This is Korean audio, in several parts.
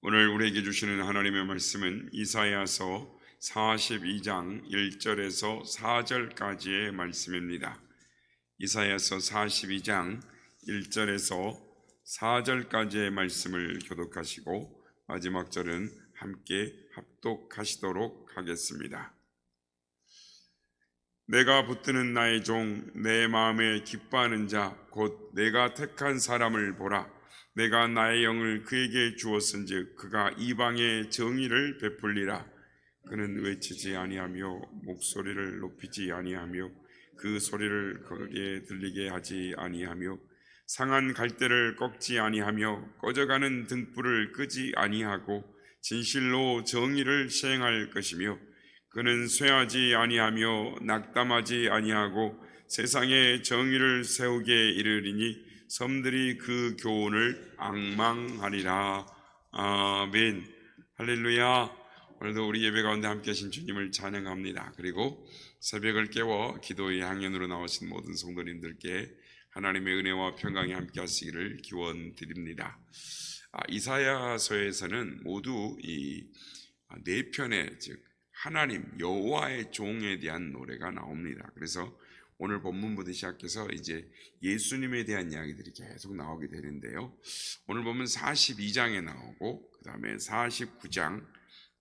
오늘 우리에게 주시는 하나님의 말씀은 이사야서 42장 1절에서 4절까지의 말씀입니다. 이사야서 42장 1절에서 4절까지의 말씀을 교독하시고 마지막 절은 함께 합독하시도록 하겠습니다. 내가 붙드는 나의 종 내 마음에 기뻐하는 자 곧 내가 택한 사람을 보라 내가 나의 영을 그에게 주었은즉 그가 이방의 정의를 베풀리라. 그는 외치지 아니하며 목소리를 높이지 아니하며 그 소리를 거기에 들리게 하지 아니하며 상한 갈대를 꺾지 아니하며 꺼져가는 등불을 끄지 아니하고 진실로 정의를 시행할 것이며 그는 쇠하지 아니하며 낙담하지 아니하고 세상에 정의를 세우게 이르리니 섬들이 그 교훈을 악망하리라. 아멘. 할렐루야. 오늘도 우리 예배 가운데 함께 하신 주님을 찬양합니다. 그리고 새벽을 깨워 기도의 향연으로 나오신 모든 성도님들께 하나님의 은혜와 평강이 함께 하시기를 기원 드립니다. 아, 이사야서에서는 모두 이 네 편의 즉 하나님 여호와의 종에 대한 노래가 나옵니다. 그래서 오늘 본문부터 시작해서 이제 예수님에 대한 이야기들이 계속 나오게 되는데요. 오늘 보면 42장에 나오고 그 다음에 49장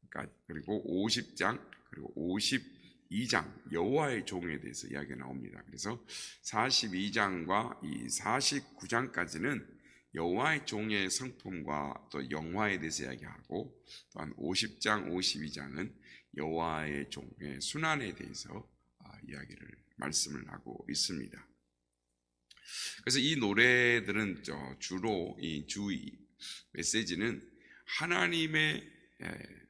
그러니까 그리고 50장 그리고 52장 여호와의 종에 대해서 이야기가 나옵니다. 그래서 42장과 이 49장까지는 여호와의 종의 성품과 또 영화에 대해서 이야기하고 또한 50장, 52장은 여호와의 종의 순환에 대해서 아, 이야기를 말씀을 하고 있습니다. 그래서 이 노래들은 저 주로 이 주의 메시지는 하나님의 에,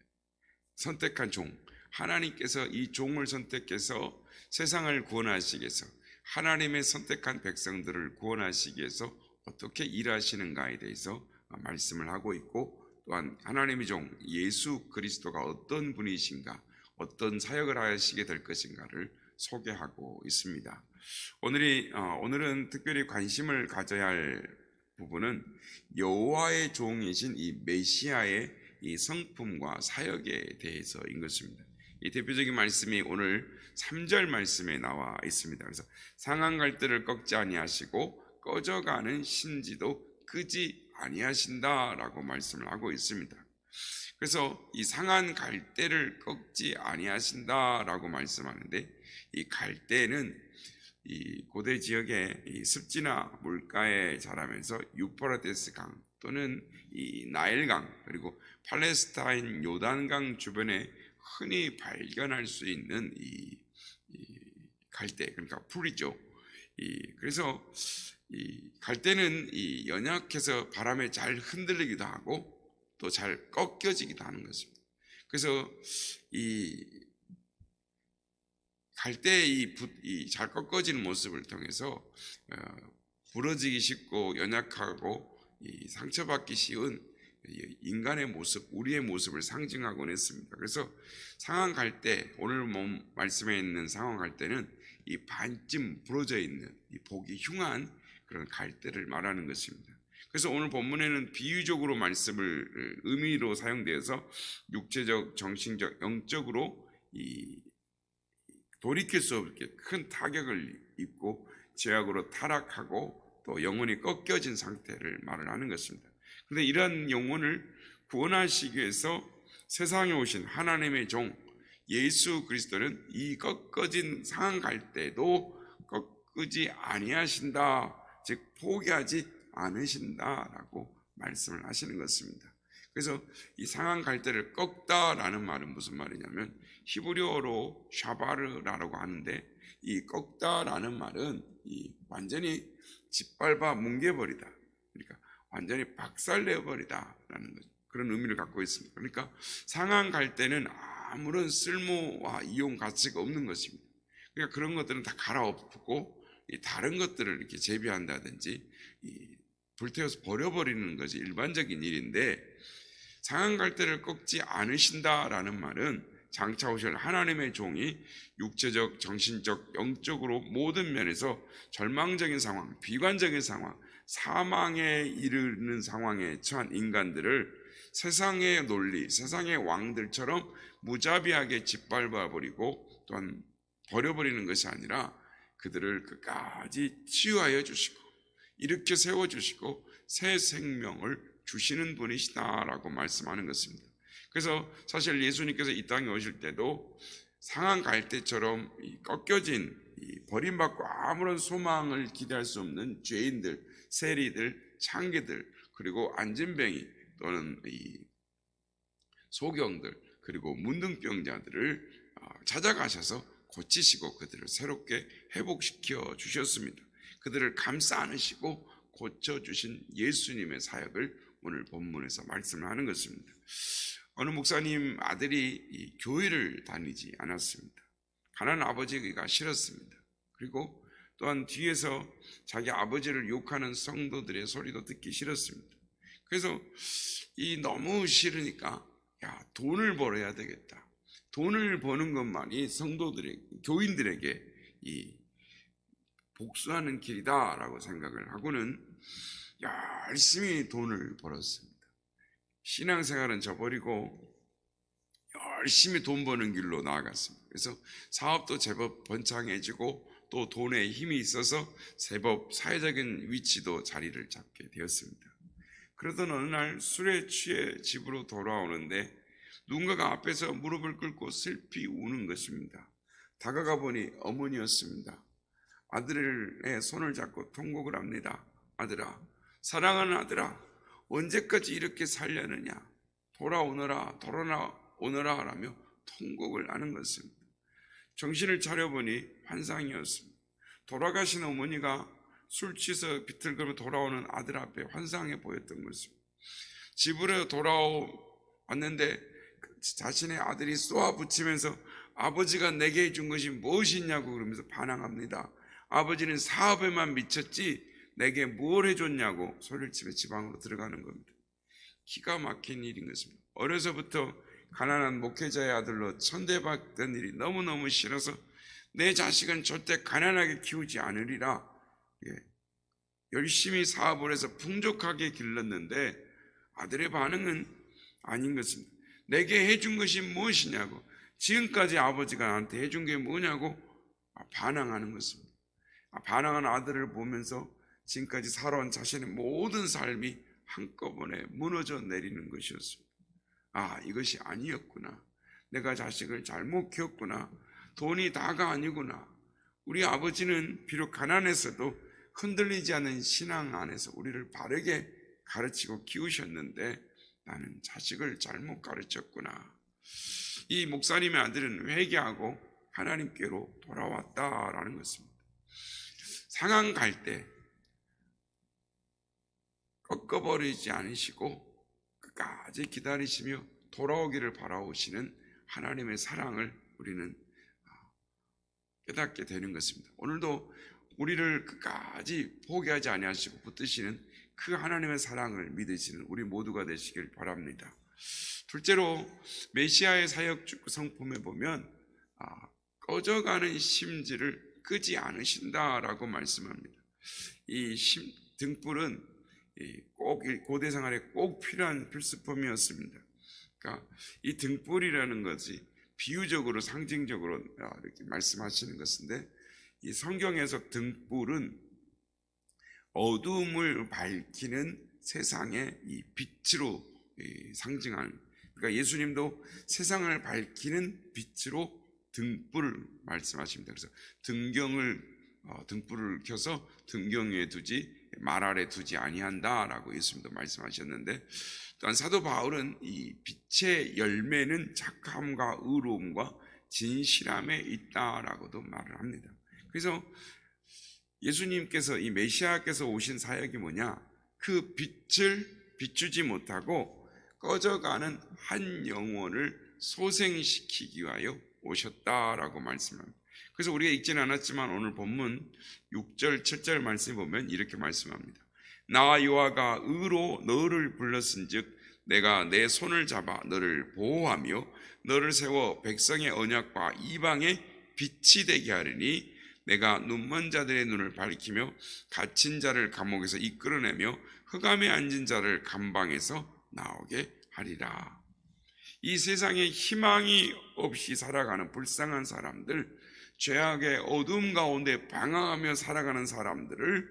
선택한 종, 하나님께서 이 종을 선택해서 세상을 구원하시기 위해서 하나님의 선택한 백성들을 구원하시기 위해서 어떻게 일하시는가에 대해서 말씀을 하고 있고 또한 하나님의 종 예수 그리스도가 어떤 분이신가 어떤 사역을 하시게 될 것인가를 소개하고 있습니다. 오늘이 어, 오늘은 특별히 관심을 가져야 할 부분은 여호와의 종이신 이 메시아의 이 성품과 사역에 대해서인 것입니다. 이 대표적인 말씀이 오늘 3절 말씀에 나와 있습니다. 그래서 상한 갈대를 꺾지 아니하시고 꺼져가는 신지도 끄지 아니하신다라고 말씀을 하고 있습니다. 그래서 이 상한 갈대를 꺾지 아니하신다라고 말씀하는데 이 갈대는 이 고대 지역의 이 습지나 물가에 자라면서 유프라테스 강 또는 이 나일강 그리고 팔레스타인 요단강 주변에 흔히 발견할 수 있는 이, 이 갈대 그러니까 풀이죠. 이 그래서 이 갈대는 이 연약해서 바람에 잘 흔들리기도 하고 또 잘 꺾여지기도 하는 것입니다. 그래서 이 갈대의 이잘 꺾어지는 모습을 통해서 어, 부러지기 쉽고 연약하고 이 상처받기 쉬운 인간의 모습, 우리의 모습을 상징하곤 했습니다. 그래서 상황 갈대, 오늘 말씀에 있는 상황 갈대는 이 반쯤 부러져 있는 이 보기 흉한 그런 갈대를 말하는 것입니다. 그래서 오늘 본문에는 비유적으로 말씀을 의미로 사용되어서 육체적, 정신적, 영적으로 이 돌이킬 수 없게 큰 타격을 입고 죄악으로 타락하고 또 영혼이 꺾여진 상태를 말을 하는 것입니다. 그런데 이러한 영혼을 구원하시기 위해서 세상에 오신 하나님의 종 예수 그리스도는 이 꺾어진 상한 갈 때도 꺾지 아니하신다. 즉 포기하지 않으신다라고 말씀을 하시는 것입니다. 그래서 이 상한 갈대를 꺾다라는 말은 무슨 말이냐면 히브리어로 샤바르라고 하는데 이 꺾다라는 말은 이 완전히 짓밟아 뭉개버리다. 그러니까 완전히 박살내버리다라는 것 그런 의미를 갖고 있습니다. 그러니까 상한 갈대는 아무런 쓸모와 이용 가치가 없는 것입니다. 그러니까 그런 것들은 다 갈아엎고 다른 것들을 이렇게 재배한다든지 불태워서 버려버리는 것이 일반적인 일인데 상한 갈대를 꺾지 않으신다라는 말은 장차 오실 하나님의 종이 육체적, 정신적, 영적으로 모든 면에서 절망적인 상황, 비관적인 상황, 사망에 이르는 상황에 처한 인간들을 세상의 논리, 세상의 왕들처럼 무자비하게 짓밟아 버리고 또한 버려버리는 것이 아니라 그들을 끝까지 치유하여 주시고 이렇게 세워 주시고 새 생명을 주시는 분이시다라고 말씀하는 것입니다. 그래서 사실 예수님께서 이 땅에 오실 때도 상한 갈대처럼 이 꺾여진 이 버림받고 아무런 소망을 기대할 수 없는 죄인들, 세리들, 창기들 그리고 안진뱅이 또는 이 소경들 그리고 문둥병자들을 어, 찾아가셔서 고치시고 그들을 새롭게 회복시켜 주셨습니다. 그들을 감싸 안으시고 고쳐 주신 예수님의 사역을 오늘 본문에서 말씀하는 것입니다. 어느 목사님 아들이 이 교회를 다니지 않았습니다. 가난 아버지가 싫었습니다. 그리고 또한 뒤에서 자기 아버지를 욕하는 성도들의 소리도 듣기 싫었습니다. 그래서 이 너무 싫으니까 야 돈을 벌어야 되겠다. 돈을 버는 것만이 성도들의 교인들에게 이 복수하는 길이다라고 생각을 하고는 열심히 돈을 벌었습니다. 신앙생활은 저버리고 열심히 돈 버는 길로 나아갔습니다. 그래서 사업도 제법 번창해지고 또 돈에 힘이 있어서 제법 사회적인 위치도 자리를 잡게 되었습니다. 그러던 어느 날 술에 취해 집으로 돌아오는데 누군가가 앞에서 무릎을 꿇고 슬피 우는 것입니다. 다가가 보니 어머니였습니다. 아들의 손을 잡고 통곡을 합니다. 아들아, 사랑하는 아들아, 언제까지 이렇게 살려느냐? 돌아오너라, 돌아오너라 라며 통곡을 하는 것입니다. 정신을 차려보니 환상이었습니다. 돌아가신 어머니가 술 취해서 비틀거리며 돌아오는 아들 앞에 환상해 보였던 것입니다. 집으로 돌아왔는데 자신의 아들이 쏘아붙이면서 아버지가 내게 해준 것이 무엇이냐고 그러면서 반항합니다. 아버지는 사업에만 미쳤지 내게 뭘 해줬냐고 소리를 치며 지방으로 들어가는 겁니다. 기가 막힌 일인 것입니다. 어려서부터 가난한 목회자의 아들로 천대받던 일이 너무너무 싫어서 내 자식은 절대 가난하게 키우지 않으리라. 예. 열심히 사업을 해서 풍족하게 길렀는데 아들의 반응은 아닌 것입니다. 내게 해준 것이 무엇이냐고 지금까지 아버지가 나한테 해준 게 뭐냐고 반항하는 것입니다. 반항하는 아들을 보면서 지금까지 살아온 자신의 모든 삶이 한꺼번에 무너져 내리는 것이었습니다. 아, 이것이 아니었구나. 내가 자식을 잘못 키웠구나. 돈이 다가 아니구나. 우리 아버지는 비록 가난했어도 흔들리지 않는 신앙 안에서 우리를 바르게 가르치고 키우셨는데 나는 자식을 잘못 가르쳤구나. 이 목사님의 아들은 회개하고 하나님께로 돌아왔다라는 것입니다. 상황 갈 때 꺾어버리지 않으시고 끝까지 기다리시며 돌아오기를 바라오시는 하나님의 사랑을 우리는 깨닫게 되는 것입니다. 오늘도 우리를 끝까지 포기하지 아니하시고 붙드시는 그 하나님의 사랑을 믿으시는 우리 모두가 되시길 바랍니다. 둘째로 메시아의 사역 성품에 보면 아, 꺼져가는 심지를 끄지 않으신다라고 말씀합니다. 이 심, 등불은 꼭 고대 생활에 꼭 필요한 필수품이었습니다. 그러니까 이 등불이라는 것이 비유적으로 상징적으로 아, 이렇게 말씀하시는 것인데 이 성경에서 등불은 어두움을 밝히는 세상의 이 빛으로 상징하는 그러니까 예수님도 세상을 밝히는 빛으로 등불을 말씀하십니다. 그래서 등경을 어, 등불을 켜서 등경 위에 두지 말 아래 두지 아니한다라고 예수님도 말씀하셨는데 또한 사도 바울은 이 빛의 열매는 착함과 의로움과 진실함에 있다라고도 말을 합니다. 그래서 예수님께서 이 메시아께서 오신 사역이 뭐냐? 그 빛을 비추지 못하고 꺼져가는 한 영혼을 소생시키기 위하여 오셨다라고 말씀합니다. 그래서 우리가 읽지는 않았지만 오늘 본문 6절, 7절 말씀에 보면 이렇게 말씀합니다. 나와 여호와가 의로 너를 불렀은즉 내가 내 손을 잡아 너를 보호하며 너를 세워 백성의 언약과 이방의 빛이 되게 하리니 내가 눈먼 자들의 눈을 밝히며 갇힌 자를 감옥에서 이끌어내며 흑암에 앉은 자를 감방에서 나오게 하리라. 이 세상에 희망이 없이 살아가는 불쌍한 사람들, 죄악의 어둠 가운데 방황하며 살아가는 사람들을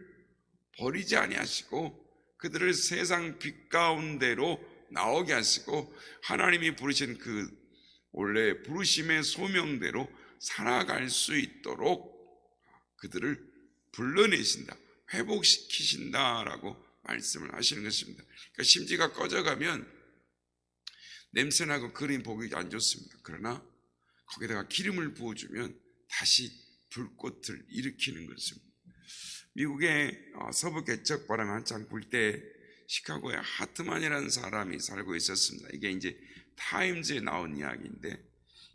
버리지 아니하시고 그들을 세상 빛 가운데로 나오게 하시고 하나님이 부르신 그 원래 부르심의 소명대로 살아갈 수 있도록 그들을 불러내신다, 회복시키신다라고 말씀을 하시는 것입니다. 그러니까 심지가 꺼져가면 냄새나고 그림 보기 안 좋습니다. 그러나 거기다가 기름을 부어주면 다시 불꽃을 일으키는 것입니다. 미국의 어, 서부 개척 바람이 한창 불 때 시카고에 하트만이라는 사람이 살고 있었습니다. 이게 이제 타임즈에 나온 이야기인데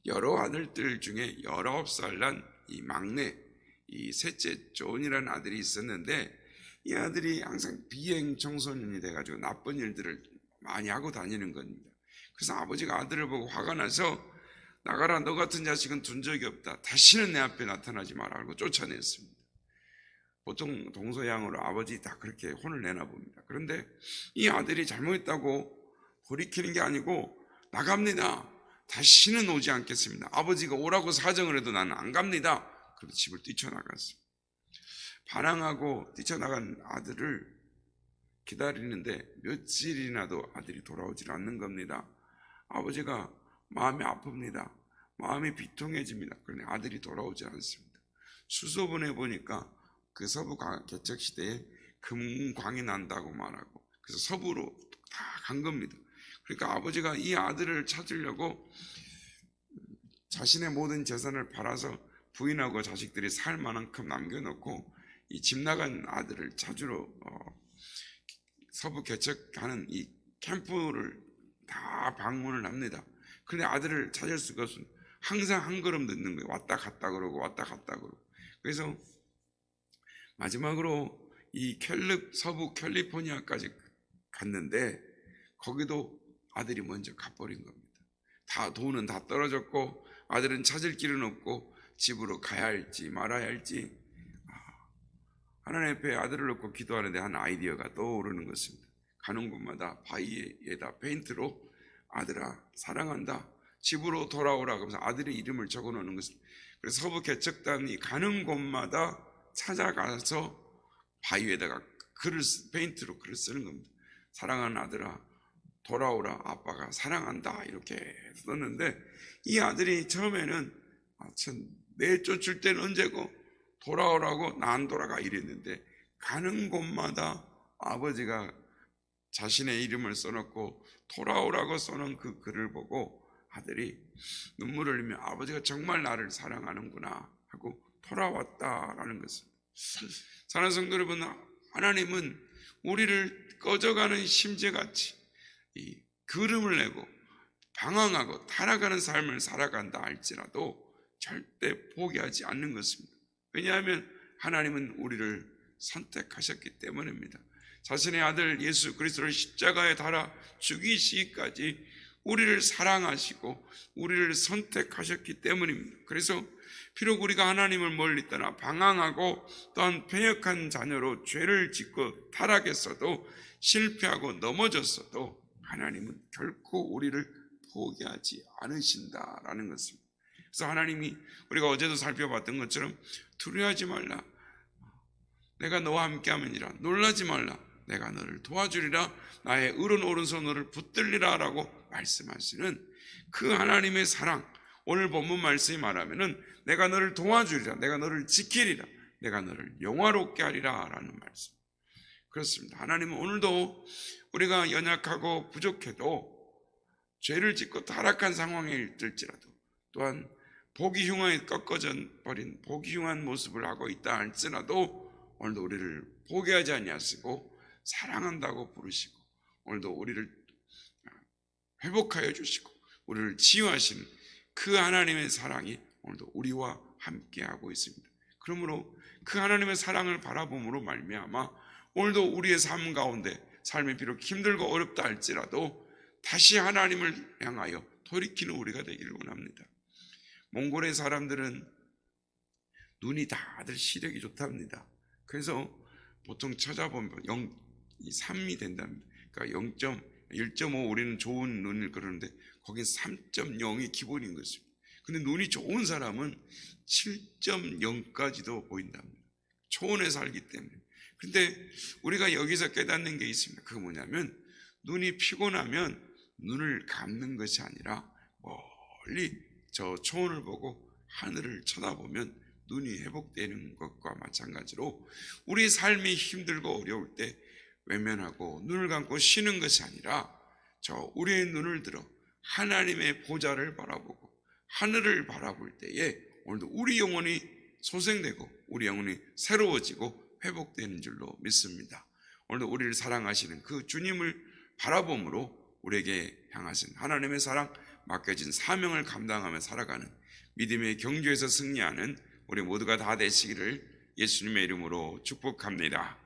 여러 아들들 중에 19살 난 이 막내 이 셋째 존이라는 아들이 있었는데 이 아들이 항상 비행 청소년이 돼가지고 나쁜 일들을 많이 하고 다니는 겁니다. 그래서 아버지가 아들을 보고 화가 나서 나가라 너 같은 자식은 둔 적이 없다. 다시는 내 앞에 나타나지 마라고 쫓아냈습니다. 보통 동서양으로 아버지 다 그렇게 혼을 내나 봅니다. 그런데 이 아들이 잘못했다고 돌이키는 게 아니고 나갑니다. 다시는 오지 않겠습니다. 아버지가 오라고 사정을 해도 나는 안 갑니다. 그리고 집을 뛰쳐나갔어요. 반항하고 뛰쳐나간 아들을 기다리는데 며칠이나도 아들이 돌아오질 않는 겁니다. 아버지가 마음이 아픕니다. 마음이 비통해집니다. 그런데 아들이 돌아오지 않습니다. 수소문해 보니까 그 서부 강- 개척 시대에 금광이 난다고 말하고 그래서 서부로 다 간 겁니다. 그러니까 아버지가 이 아들을 찾으려고 자신의 모든 재산을 팔아서 부인하고 자식들이 살 만큼 남겨놓고 이 집 나간 아들을 찾으러 어, 서부 개척하는 이 캠프를 다 방문을 합니다. 그런데 아들을 찾을 수가 없어. 항상 한 걸음 늦는 거예요. 왔다 갔다 그러고 왔다 갔다 그러고. 그래서 마지막으로 이 캘리 서부 캘리포니아까지 갔는데 거기도 아들이 먼저 가버린 겁니다. 다 돈은 다 떨어졌고 아들은 찾을 길은 없고 집으로 가야 할지 말아야 할지 아, 하나님 앞에 아들을 놓고 기도하는데 한 아이디어가 떠오르는 것입니다. 가는 곳마다 바위에다 페인트로 아들아 사랑한다 집으로 돌아오라 그러면서 아들의 이름을 적어놓는 것입니다. 그래서 서부 개척단이 가는 곳마다 찾아가서 바위에다가 글을 쓰- 페인트로 글을 쓰는 겁니다. 사랑하는 아들아 돌아오라 아빠가 사랑한다 이렇게 썼는데 이 아들이 처음에는 아, 참, 내 쫓을 때는 언제고 돌아오라고 나안 돌아가 이랬는데 가는 곳마다 아버지가 자신의 이름을 써놓고 돌아오라고 써놓은 그 글을 보고 아들이 눈물을 흘리며 아버지가 정말 나를 사랑하는구나 하고 돌아왔다라는 것을 사랑하는 성도 여러분 하나님은 우리를 꺼져가는 심재같이 이 그름을 내고 방황하고 타락하는 삶을 살아간다 할지라도 절대 포기하지 않는 것입니다. 왜냐하면 하나님은 우리를 선택하셨기 때문입니다. 자신의 아들 예수 그리스도를 십자가에 달아 죽이시기까지 우리를 사랑하시고 우리를 선택하셨기 때문입니다. 그래서 비록 우리가 하나님을 멀리 떠나 방황하고 또한 패역한 자녀로 죄를 짓고 타락했어도 실패하고 넘어졌어도 하나님은 결코 우리를 포기하지 않으신다라는 것입니다. 그래서 하나님이 우리가 어제도 살펴봤던 것처럼 두려워하지 말라. 내가 너와 함께함이니라. 놀라지 말라. 내가 너를 도와주리라. 나의 의로운 오른손 너를 붙들리라라고 말씀하시는 그 하나님의 사랑. 오늘 본문 말씀이 말하면은 내가 너를 도와주리라. 내가 너를 지키리라. 내가 너를 영화롭게 하리라라는 말씀. 그렇습니다. 하나님은 오늘도 우리가 연약하고 부족해도 죄를 짓고 타락한 상황에 있을지라도 또한 보기 흉하게 꺾어져 버린 보기 흉한 모습을 하고 있다 할지라도 오늘도 우리를 포기하지 아니하시고 사랑한다고 부르시고 오늘도 우리를 회복하여 주시고 우리를 치유하시는 그 하나님의 사랑이 오늘도 우리와 함께하고 있습니다. 그러므로 그 하나님의 사랑을 바라봄으로 말미암아 오늘도 우리의 삶 가운데 삶이 비록 힘들고 어렵다 할지라도 다시 하나님을 향하여 돌이키는 우리가 되기를 원합니다. 몽골의 사람들은 눈이 다들 시력이 좋답니다. 그래서 보통 찾아보면 0, 3이 된답니다. 그러니까 1.5 우리는 좋은 눈을 그러는데 거긴 3.0이 기본인 것입니다. 근데 눈이 좋은 사람은 7.0까지도 보인답니다. 초원에 살기 때문에. 근데 우리가 여기서 깨닫는 게 있습니다. 그게 뭐냐면 눈이 피곤하면 눈을 감는 것이 아니라 멀리 저 초원을 보고 하늘을 쳐다보면 눈이 회복되는 것과 마찬가지로 우리 삶이 힘들고 어려울 때 외면하고 눈을 감고 쉬는 것이 아니라 저 우리의 눈을 들어 하나님의 보좌를 바라보고 하늘을 바라볼 때에 오늘도 우리 영혼이 소생되고 우리 영혼이 새로워지고 회복되는 줄로 믿습니다. 오늘도 우리를 사랑하시는 그 주님을 바라봄으로 우리에게 향하신 하나님의 사랑 맡겨진 사명을 감당하며 살아가는 믿음의 경주에서 승리하는 우리 모두가 다 되시기를 예수님의 이름으로 축복합니다.